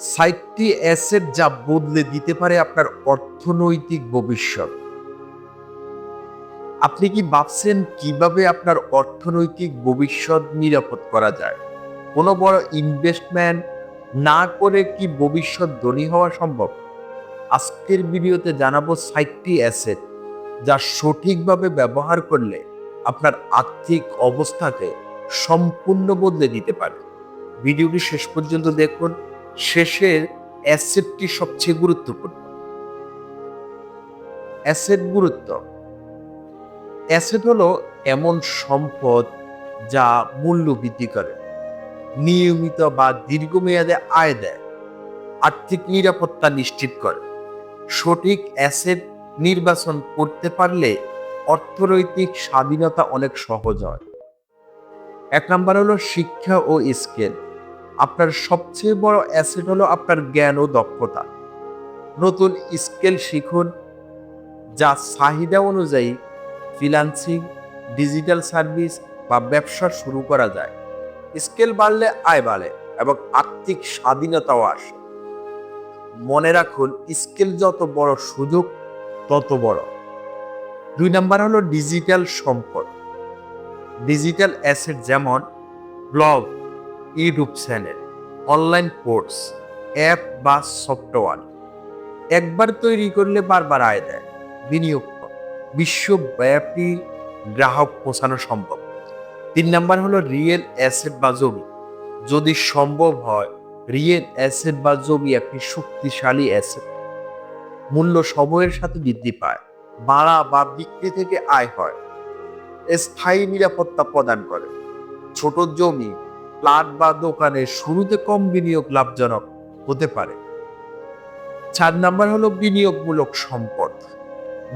সাইটটি অ্যাসেট যা বদলে দিতে পারে আপনার অর্থনৈতিক ভবিষ্যৎ। আপনি কি ভাবছেন কীভাবে আপনার অর্থনৈতিক ভবিষ্যৎ নিরাপদ করা যায়? কোনো বড় ইনভেস্টমেন্ট না করে কি ভবিষ্যৎ ধনী হওয়া সম্ভব? আজকের ভিডিওতে জানাব সাইটটি অ্যাসেট, যা সঠিকভাবে ব্যবহার করলে আপনার আর্থিক অবস্থাকে সম্পূর্ণ বদলে দিতে পারে। ভিডিওটি শেষ পর্যন্ত দেখুন। শেষের অ্যাসেটটি সবচেয়ে গুরুত্বপূর্ণ। অ্যাসেট গুরুত্ব। অ্যাসেট হলো এমন সম্পদ যা মূল্য বৃদ্ধি করে, নিয়মিত বা দীর্ঘমেয়াদে আয় দেয়, আর্থিক নিরাপত্তা নিশ্চিত করে। সঠিক অ্যাসেট নির্বাচন করতে পারলে অর্থনৈতিক স্বাধীনতা অনেক সহজ হয়। এক নম্বর হলো শিক্ষা ও স্কেল। আপনার সবচেয়ে বড় অ্যাসেট হলো আপনার জ্ঞান ও দক্ষতা। নতুন স্কেল শিখুন, যা চাহিদা অনুযায়ী ফ্রিলান্সিং ডিজিটাল সার্ভিস বা ব্যবসা শুরু করা যায়। স্কেল বাড়লে আয় বাড়ে এবং আর্থিক স্বাধীনতাও আসে। মনে রাখুন স্কেল যত বড় সুযোগ, তত বড়। দুই নাম্বার হলো ডিজিটাল সম্পদ। ডিজিটাল অ্যাসেট যেমন blog YouTube channel online course app বা সফটওয়্যার একবার তৈরি করলে বারবার আয় দেয়। বিনিয়োগ। বিশ্বব্যাপী গ্রাহক পৌঁছানো সম্ভব। তিন নাম্বার হলো রিয়েল অ্যাসেট বা জমি। যদি সম্ভব হয় রিয়েল অ্যাসেট বা জমি একটি শক্তিশালী অ্যাসেট মূল্য সময়ের সাথে বৃদ্ধি পায়। ভাড়া বা বিক্রি থেকে আয় হয়। স্থায়ী নিরাপত্তা প্রদান করে। ছোট জমি প্লাট বা দোকানে শুরুতে কম বিনিয়োগ লাভজনক হতে পারে। চার নাম্বার হলো বিনিয়োগমূলক সম্পদ,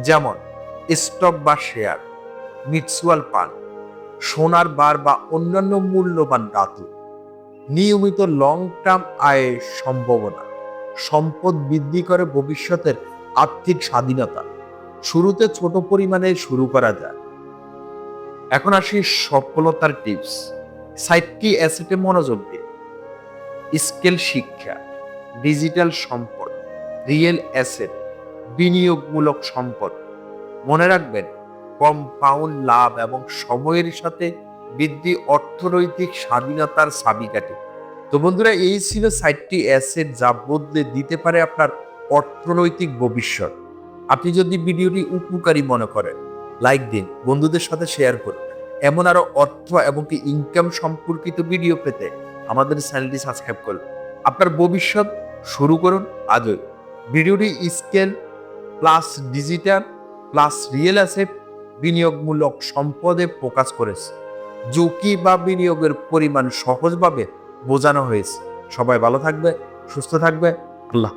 যেমন স্টক বা শেয়ার মিউচুয়াল ফান্ড সোনার বার বা অন্যান্য মূল্যবান ধাতু। নিয়মিত লং টার্ম আয়ের সম্ভাবনা, সম্পদ বৃদ্ধি করে ভবিষ্যতের আর্থিক স্বাধীনতা। শুরুতে ছোট পরিমাণে শুরু করা যায়। এখন আসি সফলতার টিপস সাইটটি অ্যাসেটে মনোযোগ দিন। স্কেল শিক্ষা, ডিজিটাল সম্পদ, রিয়েল অ্যাসেট, বিনিয়োগমূলক সম্পদ। মনে রাখবেন, কম্পাউন্ড লাভ এবং সময়ের সাথে বৃদ্ধি অর্থনৈতিক স্বাধীনতার চাবিকাঠি। তো বন্ধুরা, এই ছিল সাইটটি অ্যাসেট যা বদলে দিতে পারে আপনার অর্থনৈতিক ভবিষ্যৎ। আপনি যদি ভিডিওটি উপকারী মনে করেন, লাইক দিন, বন্ধুদের সাথে শেয়ার করুন। এমন আরও অর্থ এবং কি ইনকাম সম্পর্কিত ভিডিও পেতে আমাদের চ্যানেলটি সাবস্ক্রাইব করুন। আপনার ভবিষ্যৎ শুরু করুন আজই। ভিডিওটি scale plus digital plus real asset বিনিয়োগমূলক সম্পদে ফোকাস করেছে। ঝুঁকি বা বিনিয়োগের পরিমাণ সহজভাবে বোঝানো হয়েছে। সবাই ভালো থাকবে, সুস্থ থাকবে। আল্লাহ